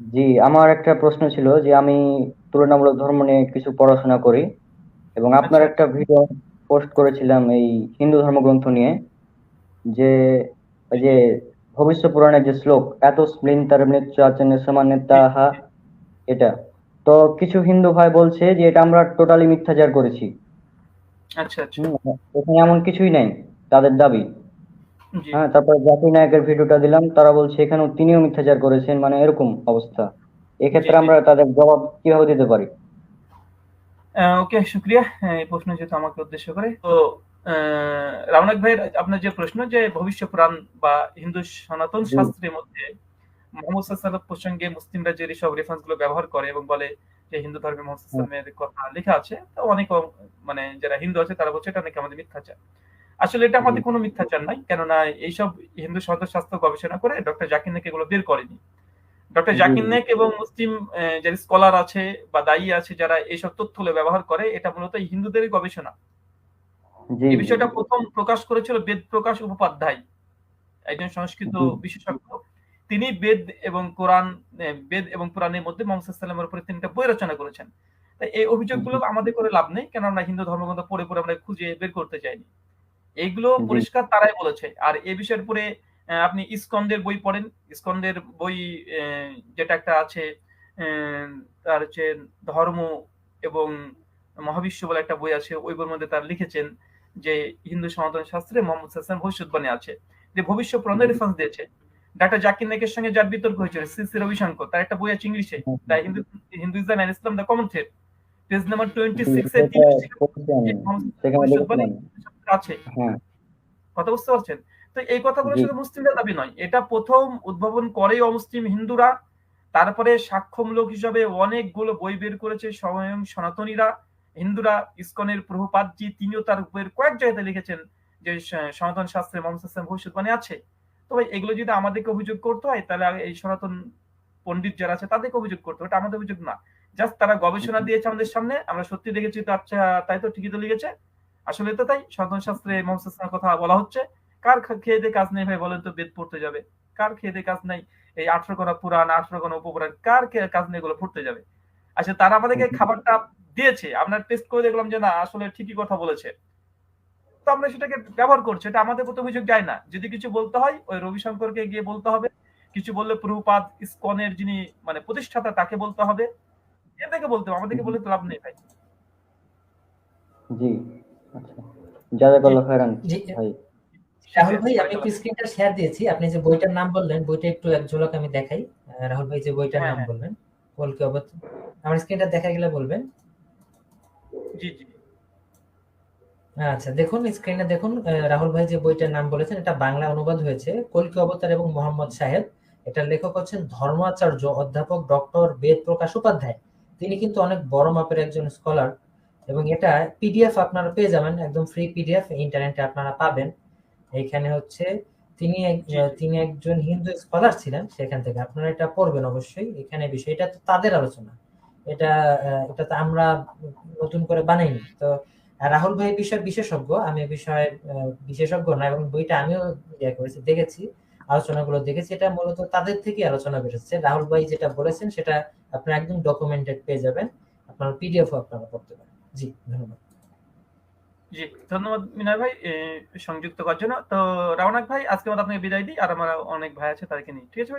জি, আমার একটা প্রশ্ন ছিল যে আমি তুলনামূলক ধর্ম নিয়ে কিছু পড়াশোনা করি এবং আপনার আচ্ছা। একটা ভিডিও পোস্ট করেছিলাম এই হিন্দু ধর্মগ্রন্থ নিয়ে যে ওই যে ভবিষ্য পুরাণের যে শ্লোক এত স্প্লিন্টার মৃত্যু সমান্যতাহা এটা। তো কিছু হিন্দু ভাই বলছে যে এটা আমরা টোটালি মিথ্যাচার করেছি। আচ্ছা আচ্ছা। হুম, এখানে এমন কিছুই নাই তাদের দাবি। হ্যাঁ তারপর জাকির নায়কের ভিডিওটা দিলাম তারা বলছে এখানেও তিনিও মিথ্যাচার করেছেন মানে এরকম অবস্থা। এক্ষেত্রে। আমরা তাদের জবাব কীভাবে দিতে পারি? ওকে শুক্রিয়া। এই প্রশ্ন যেহেতু আমাকে উদ্দেশ্য করে তো রামনাথ ভাইয়ের আপনার যে প্রশ্ন যে ভবিষ্য পুরাণ বা হিন্দু সনাতন শাস্ত্রের মধ্যে মোহাম্মদ সাল্লাল্লাহু প্রসঙ্গে মুসলিমরা যে সব রেফারেন্সগুলো ব্যবহার করে এবং বলে যে হিন্দু ধর্মে মোহাম্মদ সাল্লামের কথা লেখা আছে তো অনেক মানে যারা হিন্দু আছে তারা বলছে এটা নাকি আমাদের মিথ্যাচার। আসলে এটা আমাদের কোনো মিথ্যাচার নাই কেননা এইসব হিন্দু সদর শাস্ত্র গবেষণা করে ডক্টর জাকির নাকি এগুলো বের করেনি। ডক্টর। জাকির নায়েক এবং মুসলিম যারা স্কলার আছে বা দায়ী আছে যারা এইসব তথ্যগুলো ব্যবহার করে এটা মূলত হিন্দুদের গবেষণা। এই বিষয়টা প্রথম প্রকাশ করেছিল বেদ প্রকাশ উপাধ্যায় একজন সংস্কৃত বিশেষজ্ঞ। তিনি বেদ এবং কোরআন বেদ এবং কোরআনের মধ্যে মোহাম্মদ সাল্লামের উপরে তিনটা বই রচনা করেছেন। তাই এই অভিযোগগুলো আমাদের করে লাভ নেই কেন আমরা হিন্দু ধর্মগ্রন্থ পড়ে পড়ে আমরা খুঁজে বের করতে চাইনি। এইগুলো। পরিষ্কার তারাই বলেছে। আর এ বিষয়ের উপরে আপনি ইস্কন্দের বই পড়েন। ইস্কন্দের বই যেটা একটা আছে তার হচ্ছে ধর্ম এবং মহাবিশ্ব বলে একটা বই আছে ওই বইয়ের মধ্যে তার লিখেছেন যে হিন্দু সনাতন শাস্ত্রে মোহাম্মদ হাসান ভবিষ্যৎবাণী আছে। যে ভবিষ্য পুরাণের জি। রেফারেন্স দিয়েছে। ডাক্তার জাকির নাইকের সঙ্গে যার বিতর্ক হয়েছিল শ্রী শ্রী রবিশঙ্কর তার একটা বই আছে ইংলিশে। The Hindu Hinduism and Islam the common thread page number twenty six এ আছে হ্যাঁ। কথা বুঝতে পারছেন? তো এই কথাগুলো শুধু মুসলিমদের দাবি নয় এটা প্রথম উদ্ভাবন করে অমুসলিম হিন্দুরা তারপরে সাক্ষ্যমূলক হিসাবে অনেকগুলো বই বের করেছে স্বয়ং সনাতনীরা হিন্দুরা ইসকনের প্রভুপাদজি তিনিও তার বইয়ের কয়েক জায়গাতে লিখেছেন যে সনাতন শাস্ত্রে মোহাম্মদ হাসান ভবিষ্যৎবাণী আছে। তো ভাই এগুলো যদি আমাদেরকে অভিযোগ করতে হয় তাহলে এই সনাতন পণ্ডিত যারা আছে তাদেরকে অভিযোগ করতে এটা আমাদের অভিযোগ না। জাস্ট তারা গবেষণা দিয়েছে আমাদের সামনে আমরা সত্যি দেখেছি তো আচ্ছা তাই তো ঠিকই তো লিখেছে। আসলে তো তাই সনাতন শাস্ত্রে মোহাম্মদ হাসানের কথা বলা হচ্ছে কার খেয়ে দিয়ে কাজ নেই ভাই বলেন তো বেদ পড়তে যাবে। কার খেয়ে দিয়ে কাজ নাই এই আঠারো কোনা পুরাণ আঠারো কোনা উপপুরাণ কার কাজ নেই এগুলো পড়তে যাবে? আচ্ছা তারা আমাদেরকে খাবারটা দিয়েছে আমরা টেস্ট করে দেখলাম যে না আসলে ঠিকই কথা বলেছে। তো আমরা সেটাকে ব্যবহার করছি এটা আমাদের প্রতি অভিযোগ যায় না। যদি কিছু বলতে হয় ওই রবিশঙ্করকে গিয়ে বলতে হবে। কিছু বললে প্রভুপাদ ইসকনের যিনি মানে প্রতিষ্ঠাতা তাকে বলতে হবে। এদেরকে বলতে হবে আমাদেরকে বলে তো লাভ নেই ভাই। জি। জাজাকাল্লাহ খায়রান জি। ভাই। রাহুল ভাই আমি একটু স্ক্রিনটা শেয়ার দিয়েছি। আপনি যে বইটার নাম বললেন বইটা একটু এক ঝলক আমি দেখাই। আহ, রাহুল ভাই যে বইটার হ্যাঁ, নাম হ্যাঁ। বললেন কলকে অবত আমার স্ক্রিনটা দেখা গেলে বলবেন? জি জি। আচ্ছা দেখুন স্ক্রিনে দেখুন আহ, রাহুল ভাই যে বইটার নাম বলেছেন এটা বাংলা অনুবাদ হয়েছে। কলকি অবতার এবং মোহাম্মদ সাহেব এটার লেখক হচ্ছেন ধর্মাচার্য অধ্যাপক ডক্টর বেদ প্রকাশ উপাধ্যায়। তিনি কিন্তু অনেক বড় মাপের একজন স্কলার এবং এটা পিডিএফ আপনারা পেয়ে যাবেন একদম ফ্রি পিডিএফ ইন্টারনেটে আপনারা পাবেন। এইখানে হচ্ছে তিনি। তিনি একজন হিন্দু স্কলার ছিলেন সেখান থেকে আপনারা এটা পড়বেন অবশ্যই। এখানে বিষয় এটা তো তাদের আলোচনা। এটা এটা তো আমরা নতুন করে বানাইনি। তো রাহুল ভাই এই বিষয়ের বিশেষজ্ঞ আমি এই বিষয়ে বিশেষজ্ঞ না এবং বইটা আমিও ইয়ে করেছি দেখেছি আলোচনাগুলো দেখেছি। এটা মূলত তাদের থেকে আলোচনা বেরোচ্ছে। রাহুল ভাই যেটা বলেছেন সেটা আপনারা একদম ডকুমেন্টেড পেয়ে যাবেন। আপনার পিডিএফও আপনারা পড়তে পারেন। জি, ধন্যবাদ। জি, ধন্যবাদ মিনার ভাই সংযুক্ত করার জন্য। তো রাওনাক ভাই আজকে মতো আপনাকে বিদায় দিই। আর আমার অনেক ভাই আছে, তাদেরকে নিয়ে। ঠিক আছে?